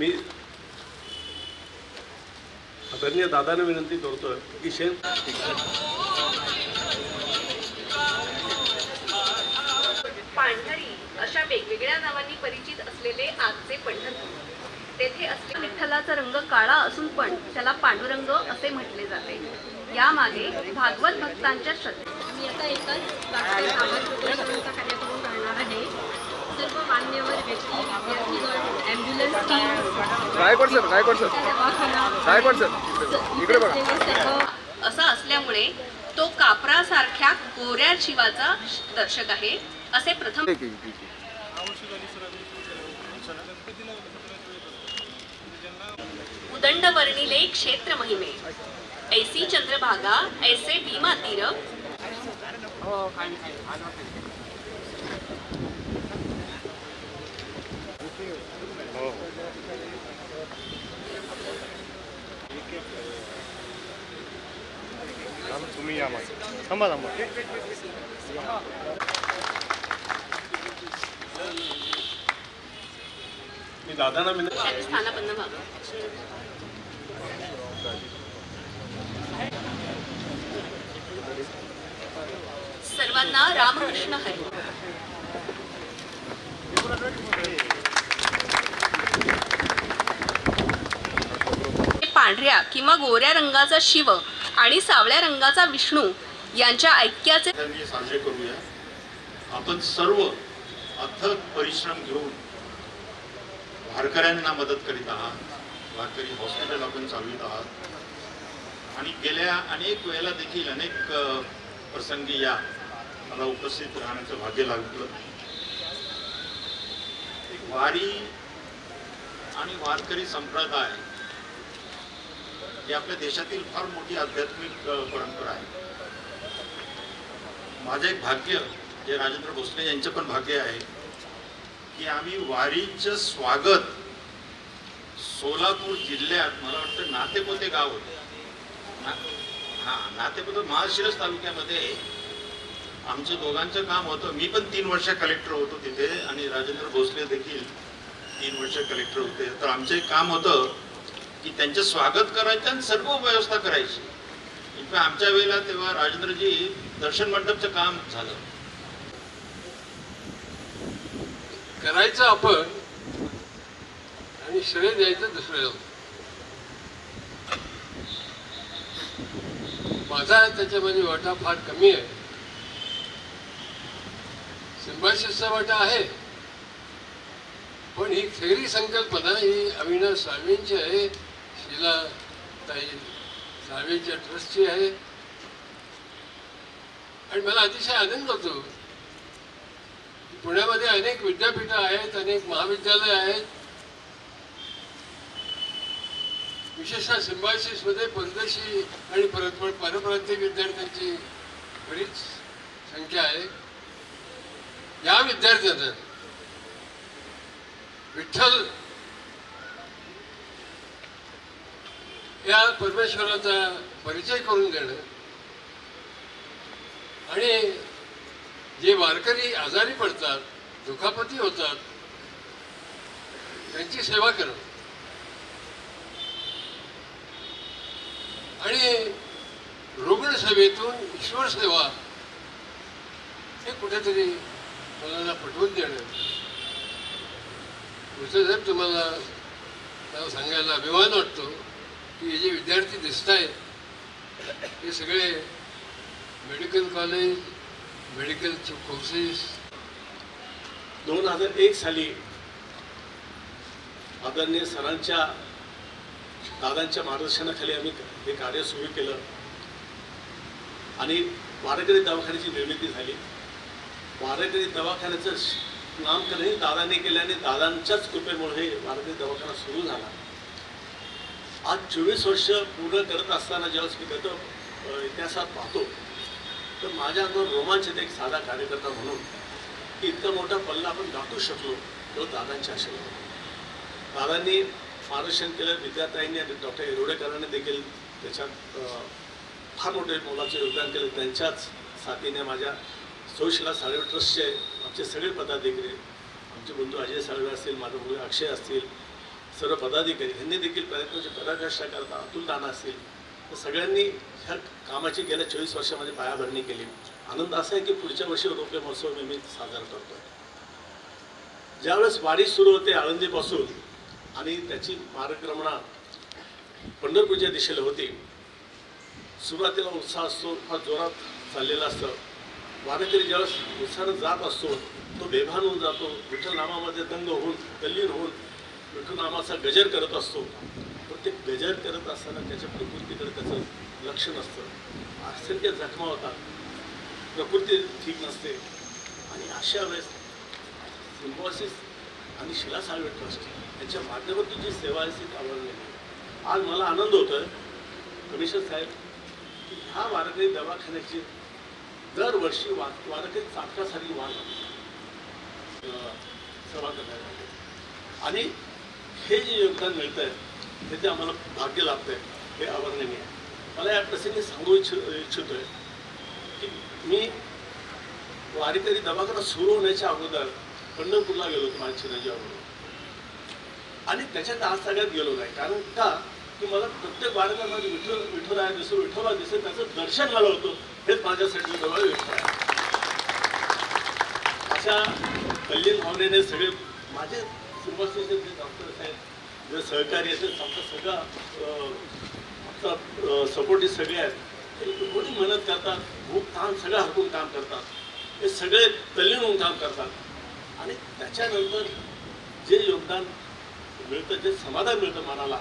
मी आदरणीय दादाने विनंती करतोय की शेण पांढरी अशा वेगवेगळ्या नावांनी परिचित असलेले आजचे पंढरपूर. तेथे असलेला विठ्ठलाचा रंग काळा असून पण त्याला पांडुरंग असे म्हटले जाते. यामागे भागवत भक्तांच्या श्रद्धे मी आता एकच करणार आहे. सर्व मान्यवर व्यक्ती विद्यार्थीगण ambulance team Gaikwad sir Gaikwad sir. दवाखाना गायकवाड सर. इकडे बघा. असलेले सर्व असा असल्यामुळे तो कापरासारख्या गोऱ्या शिवाचा दर्शक आहे असे प्रथम ठीक आहे, ठीक आहे. उदंड वर्णिले क्षेत्र महिमे ऐसी चंद्रभागा ऐसे भीमा तीर तुम्ही या मग. थांबा थांबा. मी दादांना विनंती त्यांनी स्थानापन्न व्हावं सर्वांना रामकृष्ण हरी. पांढऱ्या किंवा गोऱ्या रंगाचा शिव आणि सावळ्या रंगाचा विष्णू यांच्या ऐक्याचे साजरे करूया. आपण सर्व अथक परिश्रम घेऊन वारकऱ्यांना मदत करीत आहात. वारकरी हॉस्पिटल आपण चालवित आहात. आणि गेल्या अनेक वेळेला देखील अनेक प्रसंगी या मला उपस्थित राहण्याचं भाग्य लागलं. वारी आणि वारकरी संप्रदाय ही आपल्या देशातील फार मोठी आध्यात्मिक परंपरा आहे. माझं एक भाग्य जे राजेंद्र भोसले यांचं पण भाग्य आहे की आम्ही वारीचं स्वागत सोलापूर जिल्ह्यात मला वाटतं नातेपोते गाव होते. ना हां नातेपोते महाशिरस तालुक्यामध्ये आमचं दोघांचं काम होतं. मी पण तीन वर्ष कलेक्टर होतो तिथे आणि राजेंद्र भोसले देखील तीन वर्ष कलेक्टर होते. तर आमचं एक काम होतं की त्यांचं स्वागत करायचं आणि सर्व व्यवस्था करायची. आमच्या वेळेला तेव्हा राजेंद्रजी दर्शन मंडपचं काम झालं. करायचं आपण आणि श्रेय द्यायचं दुसऱ्याला माझा त्याच्यामध्ये वाटा फार कमी आहे. सिंबाशिसचा वाटा आहे. पण ही खरी संकल्पना ही अविनाश स्वामींची आहे. शिला ताई साळवेंच्या ट्रस्टची आहे. आणि मला अतिशय आनंद होतो. पुण्यामध्ये अनेक विद्यापीठं आहेत अनेक महाविद्यालय आहेत. विशेषतः सिम्बायसिसमध्ये परदेशी आणि परत परप्रांतीय विद्यार्थ्यांची बरीच संख्या आहे. या विद्यार्थ्यांना विठ्ठल या परमेश्वराचा परिचय करून देणं. आणि जे वारकरी आजारी पडतात दुखापती होतात त्यांची सेवा करणं. आणि रुग्णसेवेतून ईश्वर सेवा हे कुठेतरी मुलांना पटवून देणं. साहेब तुम्हाला सांगायला अभिमान वाटतो की हे जे विद्यार्थी दिसत आहेत हे सगळे मेडिकल कॉलेज मेडिकलचे कोर्सेस दोन हजार एक साली आदरणीय सरांच्या दादांच्या मार्गदर्शनाखाली आम्ही हे कार्य सुरू केलं. आणि वारकरी दवाखान्याची निर्मिती झाली. वारकरी दवाखान्याचं नामकरणही दादांनी केलं आणि दादांच्याच कृपेमुळे हे वारकरी दवाखाना सुरू झाला. आज चोवीस वर्ष पूर्ण करत असताना ज्यावेळेस मी गत इतिहासात पाहतो तर माझ्या अंगावर रोमांच येते एक साधा कार्यकर्ता म्हणून की इतका मोठा पल्ला आपण गाठू शकलो तो दादांच्या आशीर्वाद दादांनी मार्गदर्शन केलं विद्यार्थ्यांनी आणि डॉक्टर येरोडेकरांनी देखील त्याच्यात फार मोठे मोलाचं योगदान केलं. त्यांच्याच साथीने माझ्या सोशला साळवे ट्रस्टचे आमचे सगळे पदाधिकारी आमचे बंधू अजय साळवे असतील माझं मुलगा अक्षय असतील सर्व पदाधिकारी यांनी देखील प्रयत्नाची पराकाष्ठा करता अतुल दाना असतील तर सगळ्यांनी ह्या कामाची गेल्या चोवीस वर्षामध्ये पायाभरणी केली. आनंद असा आहे की पुढच्या वर्षी रोपे महोत्सव मी साजरा करतो ज्यावेळेस वारी सुरू होते आळंदीपासून आणि त्याची मार्गक्रमणा पंढरपूरच्या दिशेला होती सुरुवातीला उत्साह असतो फार जोरात चाललेला असतं. वारकरी ज्यावेळेस उत्साहानं जात असतो तो बेभान होऊन जातो विठ्ठल नामामध्ये दंग होऊन तल्लीन होऊन विठ्ठल गजर करत असतो. पण ते गजर करत असताना त्याच्या प्रकृतीकडे त्याचं लक्ष नसतं. असंख्य जखमा होतात. प्रकृती ठीक नसते. आणि अशा वेळेस सिम्बॉसिस आणि शिलासाहेब ट्रस्ट यांच्या माध्यमातून जी सेवा आहे ती आवडलेली आहे आज मला आनंद होतोय कमिशनर साहेब की ह्या वारकरी दवाखान्याची दरवर्षी वा वारकरी चाटकासारखी वाढ अं, सेवा करण्यात आणि हे जे योगदान मिळतं आहे त्याचे आम्हाला भाग्य लाभतं आहे हे अवर्णनीय आहे. मला या प्रसंगी सांगू इच्छ इच्छितोय की मी वारीकरी दवाखाना सुरू होण्याच्या अगोदर पंढरपूरला गेलो होतो माझ्या चिरंजीव अगोदर. आणि त्याच्यात आज सगळ्यात गेलो नाही. कारण का? की मला प्रत्येक वारीला माझे विठ्ठल विठ्ठलाय दिसो विठोबा दिसेल त्याचं दर्शन झालं होतं हेच माझ्यासाठी जवळ विठ्ठल आहे. अशा कल्याण भावनेने सगळे माझे सुपस्थित जे डॉक्टर्स आहेत जे सहकारी आहेत आमचा सगळा आमचा सगळे आहेत. ते एवढी मेहनत करतात भूक ताण सगळं हरकून काम करतात. हे सगळे तल्लीन होऊन काम करतात. आणि त्याच्यानंतर जे योगदान मिळतं जे समाधान मिळतं मनाला